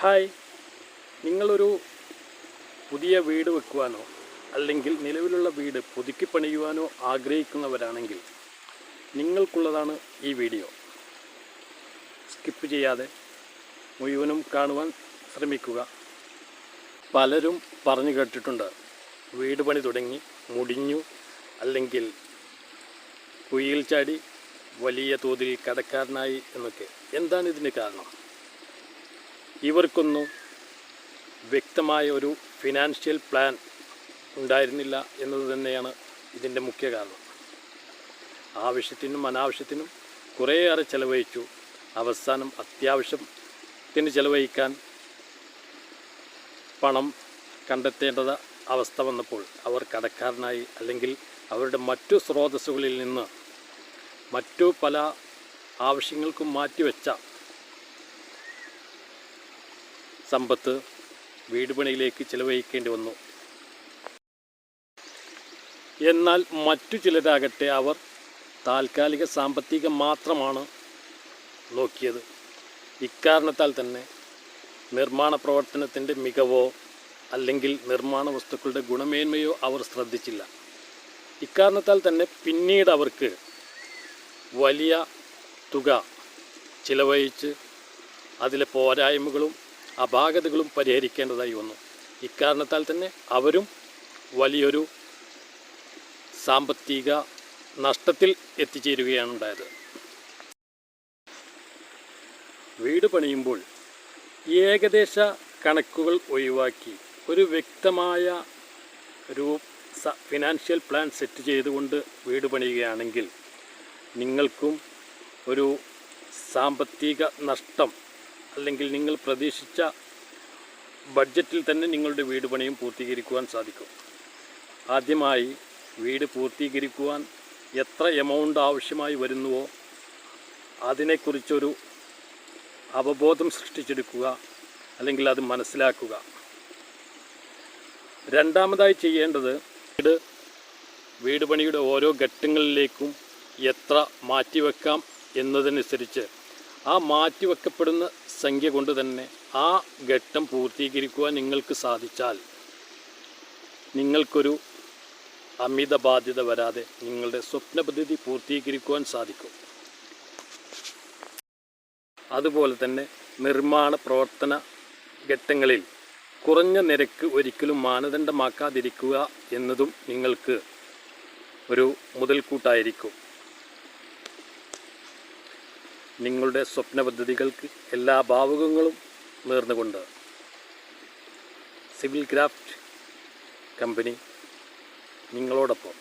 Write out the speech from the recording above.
Hi. നിങ്ങളൊരു പുതിയ വീട് വെക്കുവാനോ അല്ലെങ്കിൽ നിലവിലുള്ള വീട് പുതുക്കി പണിയുവാനോ ആഗ്രഹിക്കുന്നവരാണെങ്കിൽ നിങ്ങൾക്കുള്ളതാണ് ഈ വീഡിയോ. സ്കിപ്പ് ചെയ്യാതെ മുഴുവനും കാണുവാൻ ശ്രമിക്കുക. പലരും പറഞ്ഞു കേട്ടിട്ടുണ്ട് വീട് പണി തുടങ്ങി മുടിഞ്ഞു അല്ലെങ്കിൽ കുയിൽ ചാടി വലിയ തോതിൽ കടക്കാരനായി എന്നൊക്കെ. എന്താണ് ഇതിന് കാരണം? ഇവർക്കൊന്നും വ്യക്തമായ ഒരു ഫിനാൻഷ്യൽ പ്ലാൻ ഉണ്ടായിരുന്നില്ല എന്നത് തന്നെയാണ് ഇതിന്റെ മുഖ്യ കാരണം. ആവശ്യത്തിനും അനാവശ്യത്തിനും കുറേയേറെ ചെലവഴിച്ചു. അവസാനം അത്യാവശ്യത്തിന് ചിലവഴിക്കാൻ പണം കണ്ടെത്തേണ്ടത് അവസ്ഥ വന്നപ്പോൾ അവർ കടക്കാരനായി അല്ലെങ്കിൽ അവരുടെ മറ്റു സ്രോതസ്സുകളിൽ നിന്ന് മറ്റു പല ആവശ്യങ്ങൾക്കും മാറ്റിവെച്ച സമ്പത്ത് വീട് പണിയിലേക്ക് ചിലവഴിക്കേണ്ടി വന്നു. എന്നാൽ മറ്റു ചിലരാകട്ടെ അവർ താൽക്കാലിക സാമ്പത്തികം മാത്രമാണ് നോക്കിയത്. ഇക്കാരണത്താൽ തന്നെ നിർമ്മാണ പ്രവർത്തനത്തിന്റെ മികവോ അല്ലെങ്കിൽ നിർമ്മാണ വസ്തുക്കളുടെ ഗുണമേന്മയോ അവർ ശ്രദ്ധിച്ചില്ല. ഇക്കാരണത്താൽ തന്നെ പിന്നീട് അവർക്ക് വലിയ തുക ചിലവഴിച്ച് അതിലെ പോരായ്മകളും അപാകതകളും പരിഹരിക്കേണ്ടതായി വന്നു. ഇക്കാരണത്താൽ തന്നെ അവരും വലിയൊരു സാമ്പത്തിക നഷ്ടത്തിൽ എത്തിച്ചേരുകയാണ് ഉണ്ടായത്. വീട് പണിയുമ്പോൾ ഏകദേശ കണക്കുകൾ ഒഴിവാക്കി ഒരു വ്യക്തമായ ഒരു ഫിനാൻഷ്യൽ പ്ലാൻ സെറ്റ് ചെയ്തുകൊണ്ട് വീട് പണിയുകയാണെങ്കിൽ നിങ്ങൾക്കും ഒരു സാമ്പത്തിക നഷ്ടം അല്ലെങ്കിൽ നിങ്ങൾ പ്രതീക്ഷിച്ച ബഡ്ജറ്റിൽ തന്നെ നിങ്ങളുടെ വീട് പണിയും പൂർത്തീകരിക്കുവാൻ സാധിക്കും. ആദ്യമായി വീട് പൂർത്തീകരിക്കുവാൻ എത്ര എമൗണ്ട് ആവശ്യമായി വരുന്നുവോ അതിനെക്കുറിച്ചൊരു അവബോധം സൃഷ്ടിച്ചെടുക്കുക അല്ലെങ്കിൽ അത് മനസ്സിലാക്കുക. രണ്ടാമതായി ചെയ്യേണ്ടത് വീട് വീട് പണിയുടെ ഓരോ ഘട്ടങ്ങളിലേക്കും എത്ര മാറ്റിവെക്കാം എന്നതനുസരിച്ച് ആ മാറ്റിവെക്കപ്പെടുന്ന സംഖ്യ കൊണ്ട് തന്നെ ആ ഘട്ടം പൂർത്തീകരിക്കുവാൻ നിങ്ങൾക്ക് സാധിച്ചാൽ നിങ്ങൾക്കൊരു അമിത ബാധ്യത വരാതെ നിങ്ങളുടെ സ്വപ്ന പദ്ധതി പൂർത്തീകരിക്കുവാൻ സാധിക്കും. അതുപോലെ തന്നെ നിർമ്മാണ പ്രവർത്തന ഘട്ടങ്ങളിൽ കുറഞ്ഞ നിരക്ക് ഒരിക്കലും മാനദണ്ഡമാക്കാതിരിക്കുക എന്നതും നിങ്ങൾക്ക് ഒരു മുതൽക്കൂട്ടായിരിക്കും. നിങ്ങളുടെ സ്വപ്ന പദ്ധതികൾക്ക് എല്ലാ ഭാവുകങ്ങളും നേർന്നുകൊണ്ട് സിവിൽ ക്രാഫ്റ്റ് കമ്പനി നിങ്ങളോടൊപ്പം.